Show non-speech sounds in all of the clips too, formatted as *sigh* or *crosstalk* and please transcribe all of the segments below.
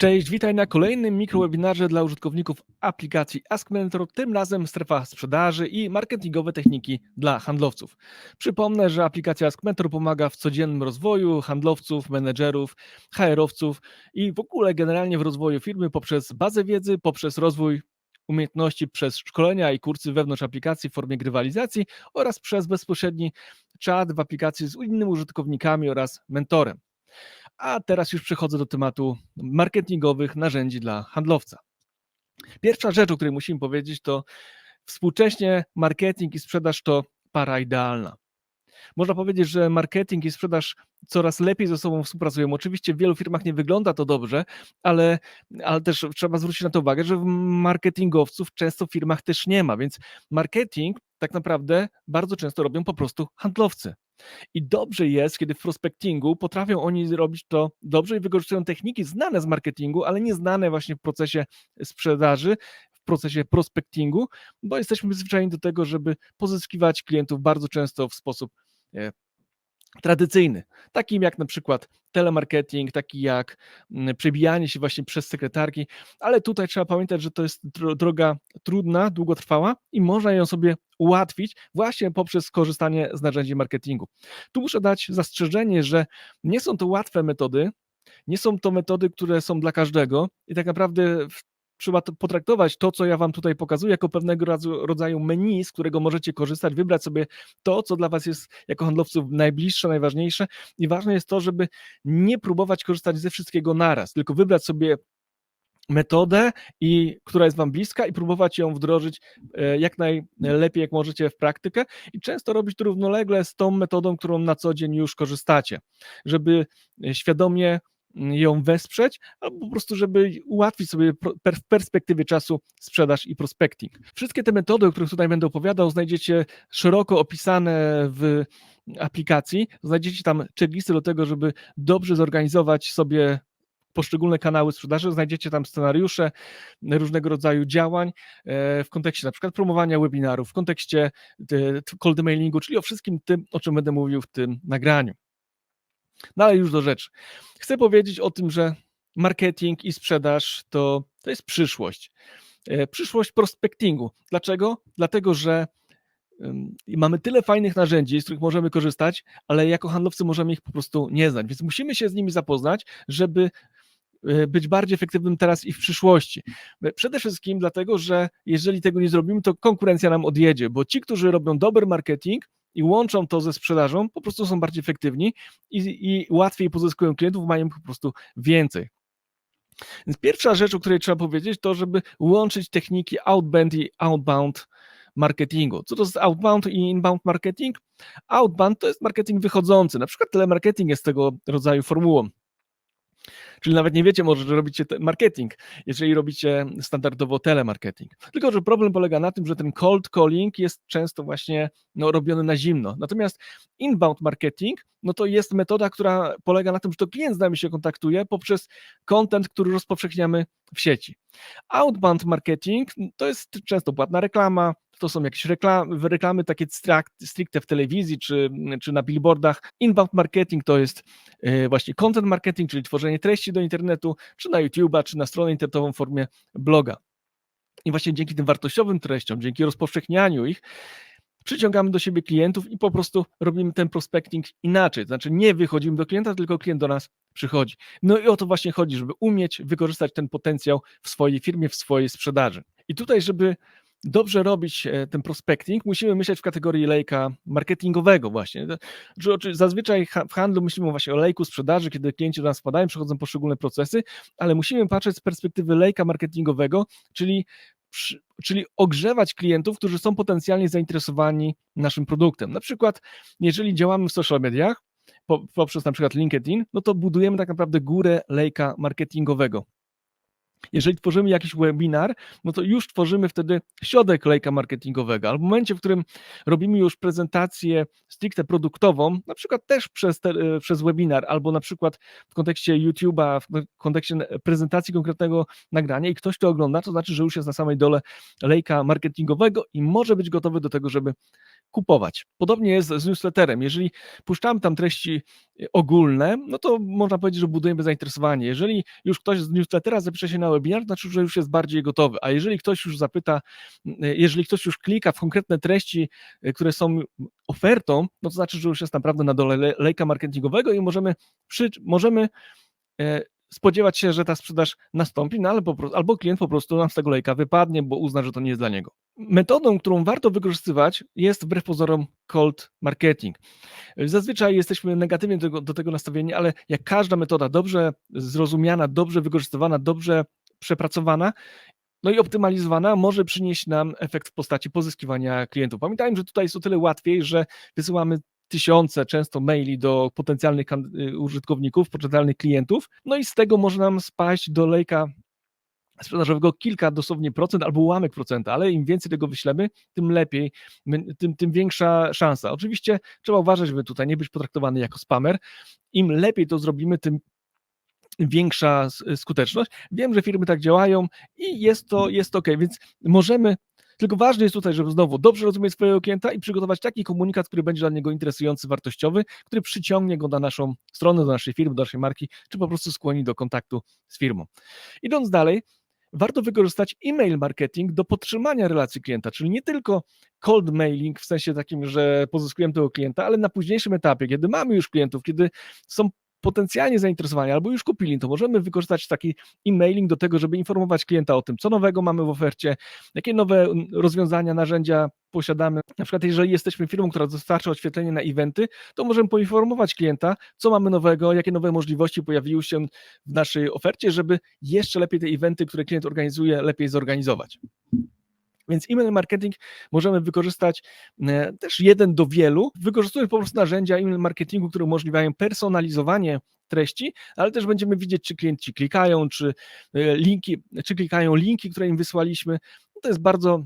Cześć, witaj na kolejnym mikrowebinarze dla użytkowników aplikacji Ask Mentor, tym razem strefa sprzedaży i marketingowe techniki dla handlowców. Przypomnę, że aplikacja Ask Mentor pomaga w codziennym rozwoju handlowców, menedżerów, HR-owców i w ogóle generalnie w rozwoju firmy poprzez bazę wiedzy, poprzez rozwój umiejętności przez szkolenia i kursy wewnątrz aplikacji w formie grywalizacji oraz przez bezpośredni czat w aplikacji z innymi użytkownikami oraz mentorem. A teraz już przechodzę do tematu marketingowych narzędzi dla handlowca. Pierwsza rzecz, o której musimy powiedzieć, to współcześnie marketing i sprzedaż to para idealna. Można powiedzieć, że marketing i sprzedaż coraz lepiej ze sobą współpracują. Oczywiście w wielu firmach nie wygląda to dobrze, ale, ale też trzeba zwrócić na to uwagę, że marketingowców często w firmach też nie ma, więc marketing tak naprawdę bardzo często robią po prostu handlowcy. I dobrze jest, kiedy w prospectingu potrafią oni zrobić to dobrze i wykorzystują techniki znane z marketingu, ale nieznane właśnie w procesie sprzedaży, w procesie prospectingu, bo jesteśmy przyzwyczajeni do tego, żeby pozyskiwać klientów bardzo często w sposób e, tradycyjny, takim jak na przykład telemarketing, taki jak mm, przebijanie się właśnie przez sekretarki, ale tutaj trzeba pamiętać, że to jest droga trudna, długotrwała i można ją sobie ułatwić właśnie poprzez korzystanie z narzędzi marketingu. Tu muszę dać zastrzeżenie, że nie są to łatwe metody, nie są to metody, które są dla każdego i tak naprawdę w trzeba to potraktować to, co ja Wam tutaj pokazuję, jako pewnego rodzaju menu, z którego możecie korzystać, wybrać sobie to, co dla Was jest jako handlowców najbliższe, najważniejsze. I ważne jest to, żeby nie próbować korzystać ze wszystkiego naraz, tylko wybrać sobie metodę, i, która jest Wam bliska i próbować ją wdrożyć e, jak najlepiej, jak możecie w praktykę i często robić to równolegle z tą metodą, którą na co dzień już korzystacie, żeby e, świadomie ją wesprzeć, albo po prostu, żeby ułatwić sobie w perspektywie czasu sprzedaż i prospecting. Wszystkie te metody, o których tutaj będę opowiadał, znajdziecie szeroko opisane w aplikacji. Znajdziecie tam checklisty do tego, żeby dobrze zorganizować sobie poszczególne kanały sprzedaży, znajdziecie tam scenariusze różnego rodzaju działań e, w kontekście na przykład promowania webinarów, w kontekście cold mailingu, czyli o wszystkim tym, o czym będę mówił w tym nagraniu. No ale już do rzeczy. Chcę powiedzieć o tym, że marketing i sprzedaż to, to jest przyszłość. E, przyszłość prospectingu. Dlaczego? Dlatego, że mamy tyle fajnych narzędzi, z których możemy korzystać, ale jako handlowcy możemy ich po prostu nie znać, więc musimy się z nimi zapoznać, żeby e, być bardziej efektywnym teraz i w przyszłości. E, przede wszystkim dlatego, że jeżeli tego nie zrobimy, to konkurencja nam odjedzie, bo ci, którzy robią dobry marketing, i łączą to ze sprzedażą, po prostu są bardziej efektywni i, i łatwiej pozyskują klientów, mają po prostu więcej. Więc pierwsza rzecz, o której trzeba powiedzieć, to żeby łączyć techniki outbound i outbound marketingu. Co to jest outbound i inbound marketing? Outbound to jest marketing wychodzący, na przykład telemarketing jest tego rodzaju formułą. Czyli nawet nie wiecie może, że robicie marketing, jeżeli robicie standardowo telemarketing. Tylko, że problem polega na tym, że ten cold calling jest często właśnie no, robiony na zimno. Natomiast inbound marketing, no to jest metoda, która polega na tym, że to klient z nami się kontaktuje poprzez content, który rozpowszechniamy w sieci. Outbound marketing to jest często płatna reklama, to są jakieś reklamy, reklamy takie stricte w telewizji czy, czy na billboardach. Inbound marketing to jest e, właśnie content marketing, czyli tworzenie treści do internetu, czy na YouTube'a, czy na stronę internetową w formie bloga. I właśnie dzięki tym wartościowym treściom, dzięki rozpowszechnianiu ich, przyciągamy do siebie klientów i po prostu robimy ten prospecting inaczej. Znaczy nie wychodzimy do klienta, tylko klient do nas przychodzi. No i o to właśnie chodzi, żeby umieć wykorzystać ten potencjał w swojej firmie, w swojej sprzedaży. I tutaj, żeby dobrze robić e, ten prospecting, musimy myśleć w kategorii lejka marketingowego właśnie. Zazwyczaj w handlu myślimy właśnie o lejku sprzedaży, kiedy klienci do nas wpadają, przechodzą poszczególne procesy, ale musimy patrzeć z perspektywy lejka marketingowego, czyli czyli ogrzewać klientów, którzy są potencjalnie zainteresowani naszym produktem. Na przykład, jeżeli działamy w social mediach, poprzez na przykład LinkedIn, no to budujemy tak naprawdę górę lejka marketingowego. Jeżeli tworzymy jakiś webinar, no to już tworzymy wtedy środek lejka marketingowego, albo w momencie, w którym robimy już prezentację stricte produktową, na przykład też przez, te, e, przez webinar, albo na przykład w kontekście YouTube'a, w kontekście prezentacji konkretnego nagrania i ktoś to ogląda, to znaczy, że już jest na samej dole lejka marketingowego i może być gotowy do tego, żeby kupować. Podobnie jest z newsletterem. Jeżeli puszczamy tam treści ogólne, no to można powiedzieć, że budujemy zainteresowanie. Jeżeli już ktoś z newslettera zapisze się na webinar, to znaczy, że już jest bardziej gotowy. A jeżeli ktoś już zapyta, jeżeli ktoś już klika w konkretne treści, które są ofertą, no to znaczy, że już jest naprawdę na dole lejka marketingowego i możemy, przy, możemy e, spodziewać się, że ta sprzedaż nastąpi, no albo, albo klient po prostu nam z tego lejka wypadnie, bo uzna, że to nie jest dla niego. Metodą, którą warto wykorzystywać jest wbrew pozorom cold marketing. Zazwyczaj jesteśmy negatywnie do tego, do tego nastawieni, ale jak każda metoda dobrze zrozumiana, dobrze wykorzystywana, dobrze przepracowana, no i optymalizowana może przynieść nam efekt w postaci pozyskiwania klientów. Pamiętajmy, że tutaj jest o tyle łatwiej, że wysyłamy tysiące często maili do potencjalnych y, użytkowników, potencjalnych klientów, no i z tego może nam spaść do lejka sprzedażowego kilka dosłownie procent albo ułamek procenta, ale im więcej tego wyślemy, tym lepiej, tym, tym większa szansa. Oczywiście trzeba uważać, żeby tutaj nie być potraktowany jako spamer. Im lepiej to zrobimy, tym większa skuteczność. Wiem, że firmy tak działają i jest to, jest ok, więc możemy tylko ważne jest tutaj, żeby znowu dobrze rozumieć swojego klienta i przygotować taki komunikat, który będzie dla niego interesujący, wartościowy, który przyciągnie go na naszą stronę, do naszej firmy, do naszej marki, czy po prostu skłoni do kontaktu z firmą. Idąc dalej, warto wykorzystać e-mail marketing do podtrzymania relacji klienta, czyli nie tylko cold mailing w sensie takim, że pozyskujemy tego klienta, ale na późniejszym etapie, kiedy mamy już klientów, kiedy są potencjalnie zainteresowani albo już kupili, to możemy wykorzystać taki e-mailing do tego, żeby informować klienta o tym, co nowego mamy w ofercie, jakie nowe rozwiązania, narzędzia posiadamy. Na przykład, jeżeli jesteśmy firmą, która dostarcza oświetlenie na eventy, to możemy poinformować klienta, co mamy nowego, jakie nowe możliwości pojawiły się w naszej ofercie, żeby jeszcze lepiej te eventy, które klient organizuje, lepiej zorganizować. Więc e-mail marketing możemy wykorzystać e, też jeden do wielu, wykorzystując po prostu narzędzia e-mail marketingu, które umożliwiają personalizowanie treści, ale też będziemy widzieć, czy klienci klikają, czy e, linki, czy klikają linki, które im wysłaliśmy. To jest bardzo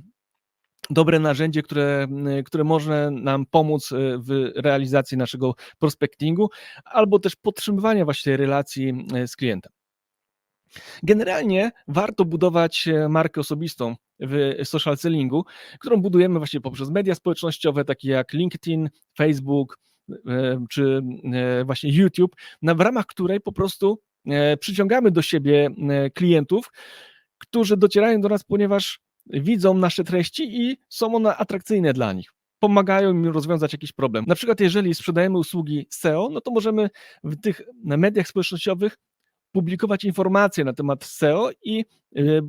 dobre narzędzie, które, które może nam pomóc e, w realizacji naszego prospectingu albo też podtrzymywania właśnie relacji z klientem. Generalnie warto budować markę osobistą w social sellingu, którą budujemy właśnie poprzez media społecznościowe, takie jak LinkedIn, Facebook e, czy e, właśnie YouTube, w ramach której po prostu e, przyciągamy do siebie klientów, którzy docierają do nas, ponieważ widzą nasze treści i są one atrakcyjne dla nich pomagają im rozwiązać jakiś problem. Na przykład, jeżeli sprzedajemy usługi SEO, no to możemy w tych mediach społecznościowych publikować informacje na temat SEO i y,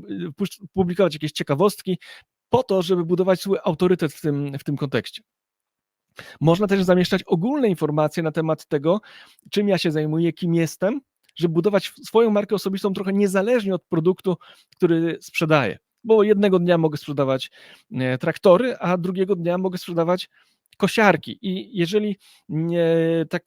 publikować jakieś ciekawostki po to, żeby budować swój autorytet w tym, w tym kontekście. Można też zamieszczać ogólne informacje na temat tego, czym ja się zajmuję, kim jestem, żeby budować swoją markę osobistą trochę niezależnie od produktu, który sprzedaję. Bo jednego dnia mogę sprzedawać e, traktory, a drugiego dnia mogę sprzedawać kosiarki. I jeżeli nie, tak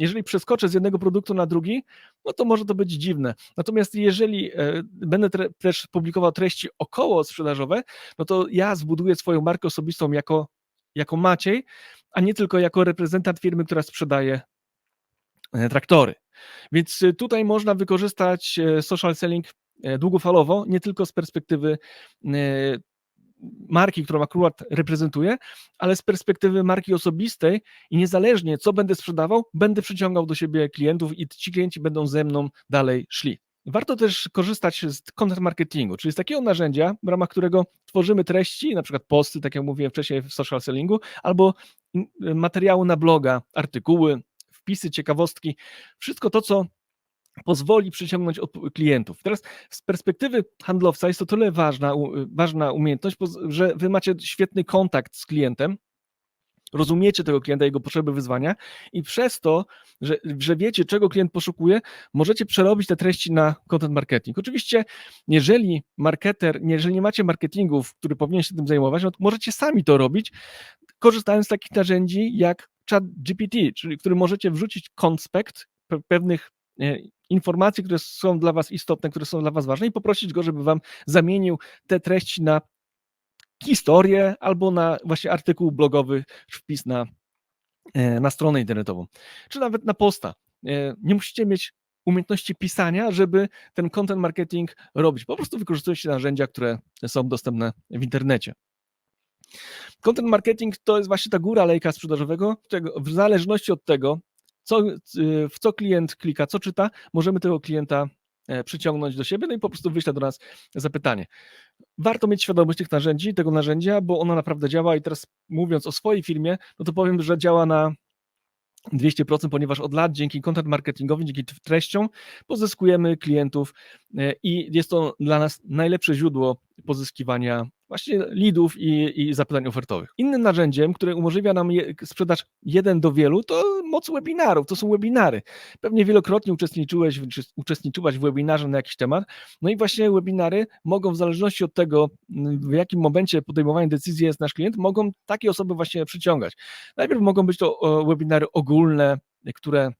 jeżeli przeskoczę z jednego produktu na drugi, no to może to być dziwne. Natomiast jeżeli e, będę też publikował treści około sprzedażowe, no to ja zbuduję swoją markę osobistą jako, jako Maciej, a nie tylko jako reprezentant firmy, która sprzedaje e, traktory. Więc e, tutaj można wykorzystać social selling długofalowo, nie tylko z perspektywy marki, którą akurat reprezentuję, ale z perspektywy marki osobistej i niezależnie co będę sprzedawał, będę przyciągał do siebie klientów i ci klienci będą ze mną dalej szli. Warto też korzystać z content marketingu, czyli z takiego narzędzia, w ramach którego tworzymy treści, na przykład posty, tak jak mówiłem wcześniej w social sellingu, albo materiały na bloga, artykuły, wpisy, ciekawostki, wszystko to, co pozwoli przyciągnąć klientów. Teraz z perspektywy handlowca jest to tyle ważna, ważna umiejętność, że wy macie świetny kontakt z klientem, rozumiecie tego klienta, jego potrzeby, wyzwania i przez to, że, że wiecie, czego klient poszukuje, możecie przerobić te treści na content marketing. Oczywiście, jeżeli marketer, jeżeli nie macie marketingów, który powinien się tym zajmować, no możecie sami to robić, korzystając z takich narzędzi jak chat GPT, czyli który możecie wrzucić konspekt pewnych e, informacji, które są dla Was istotne, które są dla Was ważne i poprosić go, żeby Wam zamienił te treści na historię albo na właśnie artykuł blogowy, wpis na, e, na stronę internetową, czy nawet na posta. E, nie musicie mieć umiejętności pisania, żeby ten content marketing robić. Po prostu wykorzystujecie narzędzia, które są dostępne w internecie. Content marketing to jest właśnie ta góra lejka sprzedażowego, w zależności od tego, co, w co klient klika, co czyta, możemy tego klienta e, przyciągnąć do siebie, no i po prostu wyśle do nas zapytanie. Warto mieć świadomość tych narzędzi, tego narzędzia, bo ono naprawdę działa i teraz mówiąc o swojej firmie, no to powiem, że działa na 200%, ponieważ od lat dzięki content marketingowi, dzięki treściom pozyskujemy klientów e, i jest to dla nas najlepsze źródło pozyskiwania właśnie leadów i, i zapytań ofertowych. Innym narzędziem, które umożliwia nam je, sprzedaż jeden do wielu, to moc webinarów, to są webinary. Pewnie wielokrotnie uczestniczyłeś, czy uczestniczyłaś w webinarze na jakiś temat, no i właśnie webinary mogą w zależności od tego, w jakim momencie podejmowania decyzji jest nasz klient, mogą takie osoby właśnie przyciągać. Najpierw mogą być to webinary ogólne, które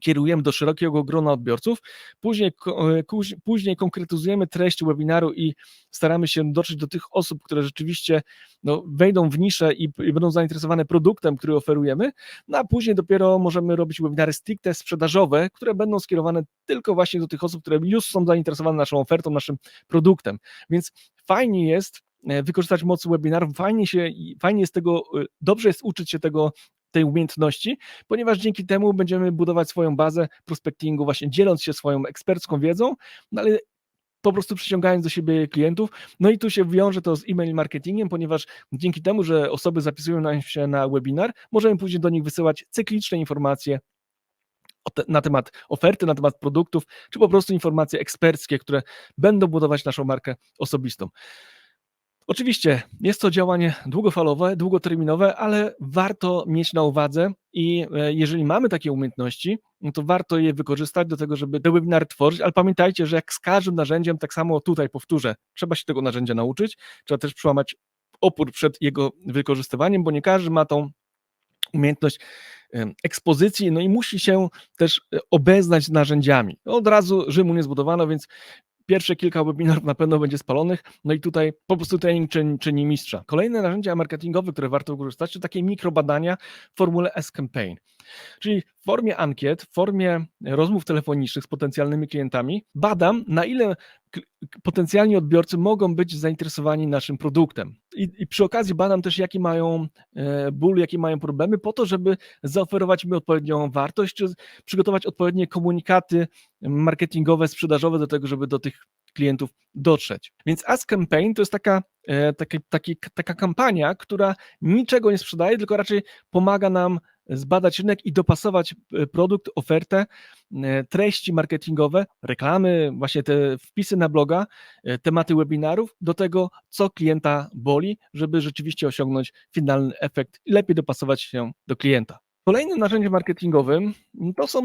kierujemy do szerokiego grona odbiorców, później, e, później konkretyzujemy treść webinaru i staramy się dotrzeć do tych osób, które rzeczywiście no, wejdą w niszę i, i, będą zainteresowane produktem, który oferujemy, no a później dopiero możemy robić webinary stricte sprzedażowe, które będą skierowane tylko właśnie do tych osób, które już są zainteresowane naszą ofertą, naszym produktem. Więc fajnie jest e, wykorzystać moc webinarów, fajnie, się, fajnie jest tego, e, dobrze jest uczyć się tego tej umiejętności, ponieważ dzięki temu będziemy budować swoją bazę prospectingu, właśnie dzieląc się swoją ekspercką wiedzą, no ale po prostu przyciągając do siebie klientów. No i tu się wiąże to z e-mail marketingiem, ponieważ dzięki temu, że osoby zapisują się na webinar, możemy później do nich wysyłać cykliczne informacje na temat oferty, na temat produktów, czy po prostu informacje eksperckie, które będą budować naszą markę osobistą. Oczywiście jest to działanie długofalowe, długoterminowe, ale warto mieć na uwadze i e, jeżeli mamy takie umiejętności, no to warto je wykorzystać do tego, żeby te webinary tworzyć, ale pamiętajcie, że jak z każdym narzędziem, tak samo tutaj powtórzę, trzeba się tego narzędzia nauczyć, trzeba też przełamać opór przed jego wykorzystywaniem, bo nie każdy ma tą umiejętność ekspozycji, no i musi się też e, obeznać z narzędziami. Od razu Rzymu nie zbudowano, więc pierwsze kilka webinarów na pewno będzie spalonych, no i tutaj po prostu trening czyni, czyni mistrza. Kolejne narzędzia marketingowe, które warto wykorzystać, to takie mikrobadania w formule S-Campaign, czyli w formie ankiet, w formie rozmów telefonicznych z potencjalnymi klientami badam, na ile potencjalni odbiorcy mogą być zainteresowani naszym produktem. I, I, przy okazji badam też, jaki mają e, ból, jakie mają problemy, po to, żeby zaoferować mi odpowiednią wartość, czy przygotować odpowiednie komunikaty marketingowe, sprzedażowe do tego, żeby do tych klientów dotrzeć. Więc Ask Campaign to jest taka, e, taka, taka, taka kampania, która niczego nie sprzedaje, tylko raczej pomaga nam zbadać rynek i dopasować e, produkt, ofertę, e, treści marketingowe, reklamy, właśnie te wpisy na bloga, e, tematy webinarów do tego, co klienta boli, żeby rzeczywiście osiągnąć finalny efekt i lepiej dopasować się do klienta. Kolejnym narzędziem marketingowym to są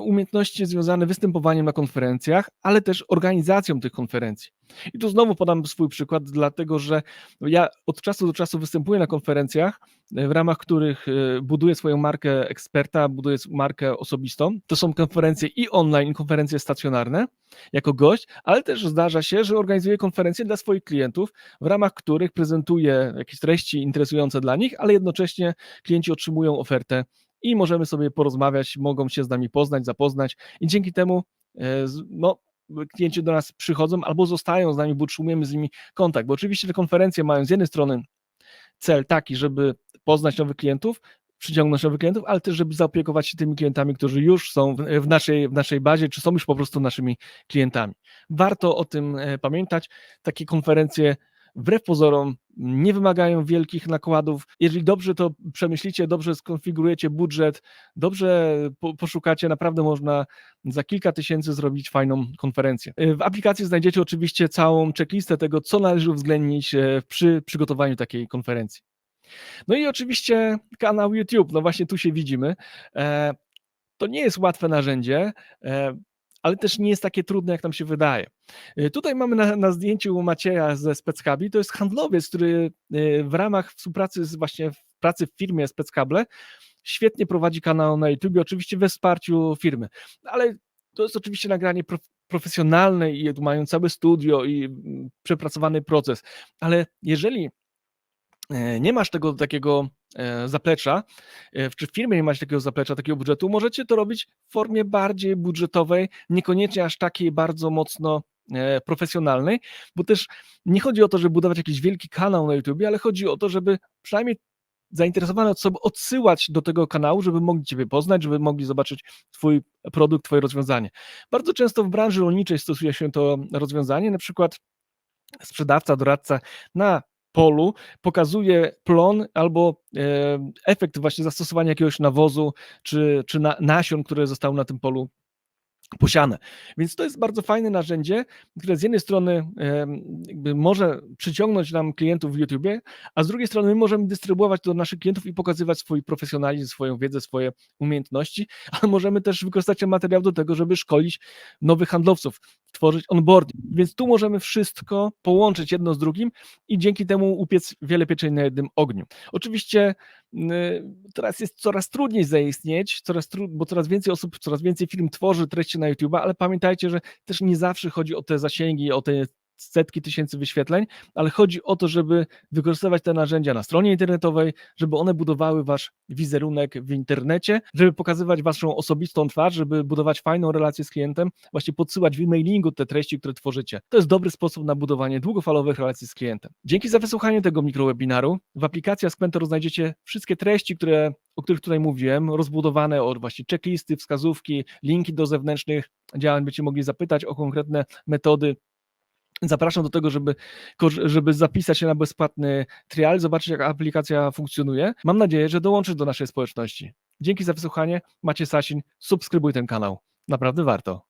umiejętności związane z występowaniem na konferencjach, ale też organizacją tych konferencji. I tu znowu podam swój przykład, dlatego że ja od czasu do czasu występuję na konferencjach, w ramach których buduję swoją markę eksperta, buduję markę osobistą. To są konferencje i online, i konferencje stacjonarne jako gość, ale też zdarza się, że organizuję konferencje dla swoich klientów, w ramach których prezentuję jakieś treści interesujące dla nich, ale jednocześnie klienci otrzymują ofertę i możemy sobie porozmawiać, mogą się z nami poznać, zapoznać i dzięki temu no, klienci do nas przychodzą albo zostają z nami, bo utrzymujemy z nimi kontakt, bo oczywiście te konferencje mają z jednej strony cel taki, żeby poznać nowych klientów, przyciągnąć nowych klientów, ale też, żeby zaopiekować się tymi klientami, którzy już są w naszej, w naszej bazie, czy są już po prostu naszymi klientami. Warto o tym e, pamiętać. Takie konferencje wbrew pozorom nie wymagają wielkich nakładów. Jeżeli dobrze to przemyślicie, dobrze skonfigurujecie budżet, dobrze poszukacie, naprawdę można za kilka tysięcy zrobić fajną konferencję. W aplikacji znajdziecie oczywiście całą checklistę tego, co należy uwzględnić e, przy przygotowaniu takiej konferencji. No i oczywiście kanał YouTube, no właśnie tu się widzimy. E, to nie jest łatwe narzędzie, e, ale też nie jest takie trudne, jak nam się wydaje. Y, tutaj mamy na, na zdjęciu Macieja ze Speckabi, to jest handlowiec, który w ramach współpracy z właśnie pracy w firmie Speckable świetnie prowadzi kanał na YouTube, oczywiście we wsparciu firmy, ale to jest oczywiście nagranie profesjonalne i mają całe studio i mm, przepracowany proces, ale jeżeli e, nie masz tego takiego E, zaplecza, e, czy w firmie nie macie takiego zaplecza, takiego budżetu, możecie to robić w formie bardziej budżetowej, niekoniecznie aż takiej bardzo mocno e, profesjonalnej, bo też nie chodzi o to, żeby budować jakiś wielki kanał na YouTube, ale chodzi o to, żeby przynajmniej zainteresowane osoby odsyłać do tego kanału, żeby mogli Ciebie poznać, żeby mogli zobaczyć Twój produkt, Twoje rozwiązanie. Bardzo często w branży rolniczej stosuje się to rozwiązanie, na przykład sprzedawca, doradca na polu pokazuje plon albo e, efekt właśnie zastosowania jakiegoś nawozu czy, czy na, nasion, które zostały na tym polu posiane. Więc to jest bardzo fajne narzędzie, które z jednej strony może przyciągnąć nam klientów w YouTubie, a z drugiej strony my możemy dystrybuować to do naszych klientów i pokazywać swój profesjonalizm, swoją wiedzę, swoje umiejętności, *laughs* ale możemy też wykorzystać ten materiał do tego, żeby szkolić nowych handlowców, tworzyć onboarding. Więc tu możemy wszystko połączyć jedno z drugim i dzięki temu upiec wiele pieczeń na jednym ogniu. Oczywiście teraz jest coraz trudniej zaistnieć, coraz tru, bo coraz więcej osób, coraz więcej firm tworzy treści na YouTube, ale pamiętajcie, że też nie zawsze chodzi o te zasięgi, o te setki tysięcy wyświetleń, ale chodzi o to, żeby wykorzystywać te narzędzia na stronie internetowej, żeby one budowały wasz wizerunek w internecie, żeby pokazywać waszą osobistą twarz, żeby budować fajną relację z klientem, właśnie podsyłać w e-mailingu te treści, które tworzycie. To jest dobry sposób na budowanie długofalowych relacji z klientem. Dzięki za wysłuchanie tego mikrowebinaru. W aplikacji Askmentor znajdziecie wszystkie treści, które o których tutaj mówiłem, rozbudowane od właśnie checklisty, wskazówki, linki do zewnętrznych działań, będziecie mogli zapytać o konkretne metody Zapraszam do tego, żeby, żeby zapisać się na bezpłatny trial, zobaczyć jak aplikacja funkcjonuje. Mam nadzieję, że dołączysz do naszej społeczności. Dzięki za wysłuchanie. Macie Sasin, subskrybuj ten kanał. Naprawdę warto.